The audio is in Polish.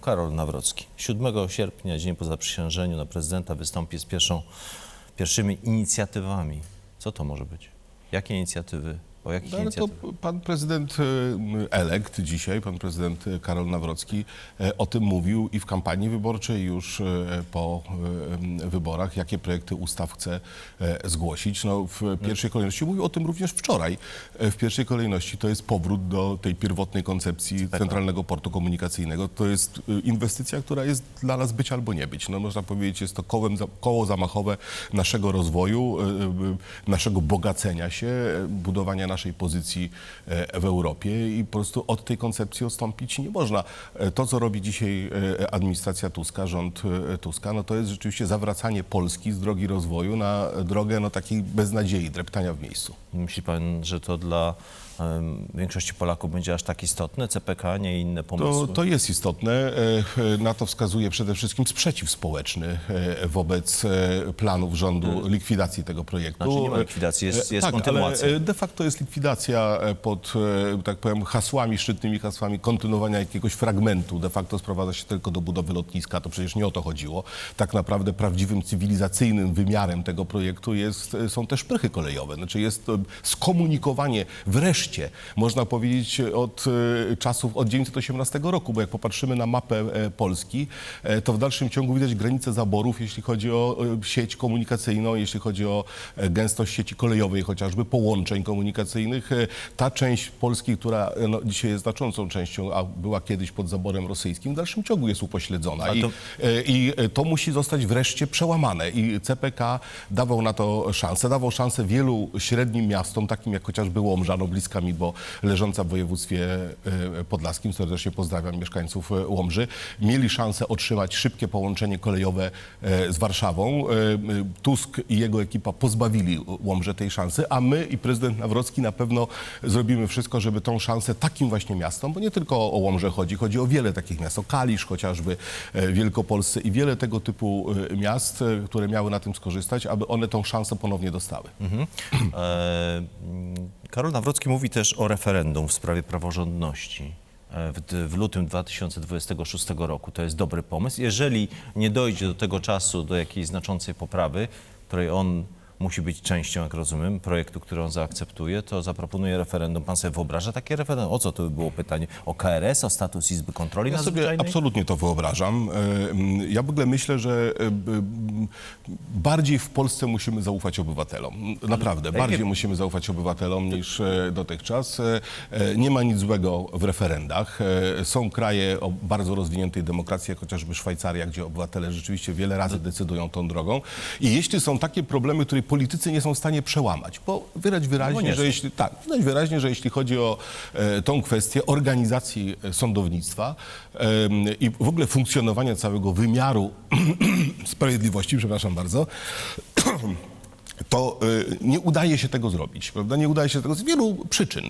Karol Nawrocki. 7 sierpnia, dzień po zaprzysiężeniu na prezydenta, wystąpi z pierwszą, pierwszymi inicjatywami. Co to może być? Jakie inicjatywy? O jakich No, ale to inicjatywach? pan prezydent e, elekt dzisiaj, pan prezydent e, Karol Nawrocki e, o tym mówił i w kampanii wyborczej, już po wyborach, jakie projekty ustaw chce zgłosić. No, w pierwszej kolejności mówił o tym również wczoraj. W pierwszej kolejności to jest powrót do tej pierwotnej koncepcji Centralnego Portu Komunikacyjnego. To jest inwestycja, która jest dla nas być albo nie być. No, można powiedzieć, jest to kołem, koło zamachowe naszego rozwoju, naszego bogacenia się, budowania naszej pozycji e, w Europie i po prostu od tej koncepcji odstąpić nie można. E, To, co robi dzisiaj e, administracja Tuska, rząd Tuska, no to jest rzeczywiście zawracanie Polski z drogi rozwoju na drogę no, takiej beznadziei, dreptania w miejscu. Myśli pan, że to dla większości Polaków będzie aż tak istotne? CPK, nie inne pomysły? To, to jest istotne. Na to wskazuje przede wszystkim sprzeciw społeczny wobec planów rządu likwidacji tego projektu. Znaczy nie ma likwidacji, jest- jest tak, kontynuacja. De facto jest likwidacja e, pod, e, tak powiem, hasłami, szczytnymi hasłami kontynuowania jakiegoś fragmentu. De facto sprowadza się tylko do budowy lotniska. To przecież nie o to chodziło. Tak naprawdę prawdziwym cywilizacyjnym wymiarem tego projektu jest, e, są te szprychy kolejowe. Znaczy jest skomunikowanie wreszcie, można powiedzieć, od czasów, od 1918 roku, bo jak popatrzymy na mapę Polski, to w dalszym ciągu widać granice zaborów, jeśli chodzi o sieć komunikacyjną, jeśli chodzi o gęstość sieci kolejowej, chociażby połączeń komunikacyjnych. E, Ta część Polski, która e, no, dzisiaj jest znaczącą częścią, a była kiedyś pod zaborem rosyjskim, w dalszym ciągu jest upośledzona. I, to- e, I e, to musi zostać wreszcie przełamane. I CPK dawał na to szansę. Dawał szansę wielu średnim miastom, takim jak chociażby Łomża, no bliska mi, bo leżąca w województwie podlaskim, serdecznie pozdrawiam mieszkańców Łomży, mieli szansę otrzymać szybkie połączenie kolejowe z Warszawą. Tusk i jego ekipa pozbawili Łomże tej szansy, a my i prezydent Nawrocki na pewno zrobimy wszystko, żeby tą szansę takim właśnie miastom, bo nie tylko o Łomże chodzi, chodzi o wiele takich miast, o Kalisz chociażby e, Wielkopolsce i wiele tego typu e, miast, e, które miały na tym skorzystać, aby one tą szansę ponownie dostały. E, mm, Karol Nawrocki mówi też o referendum w sprawie praworządności w, w lutym 2026 roku. To jest dobry pomysł. Jeżeli nie dojdzie do tego czasu do jakiejś znaczącej poprawy, której on musi być częścią, jak rozumiem, projektu, który on zaakceptuje, to zaproponuje referendum. Pan sobie wyobraża takie referendum? O co to by było pytanie? O KRS, o status Izby Kontroli Ja sobie absolutnie to wyobrażam. E, Ja w ogóle myślę, że e, bardziej w Polsce musimy zaufać obywatelom. Naprawdę, bardziej musimy zaufać obywatelom niż e, dotychczas. E, e, Nie ma nic złego w referendach. Są kraje o bardzo rozwiniętej demokracji, jak chociażby Szwajcaria, gdzie obywatele rzeczywiście wiele razy decydują tą drogą. I jeśli są takie problemy, które politycy nie są w stanie przełamać, bo No bo wyraźnie, nie że jeśli tak, widać wyraźnie, że jeśli chodzi o tą kwestię organizacji sądownictwa i w ogóle funkcjonowania całego wymiaru sprawiedliwości, przepraszam bardzo, to e, nie udaje się tego zrobić, prawda? Nie udaje się tego z wielu przyczyn.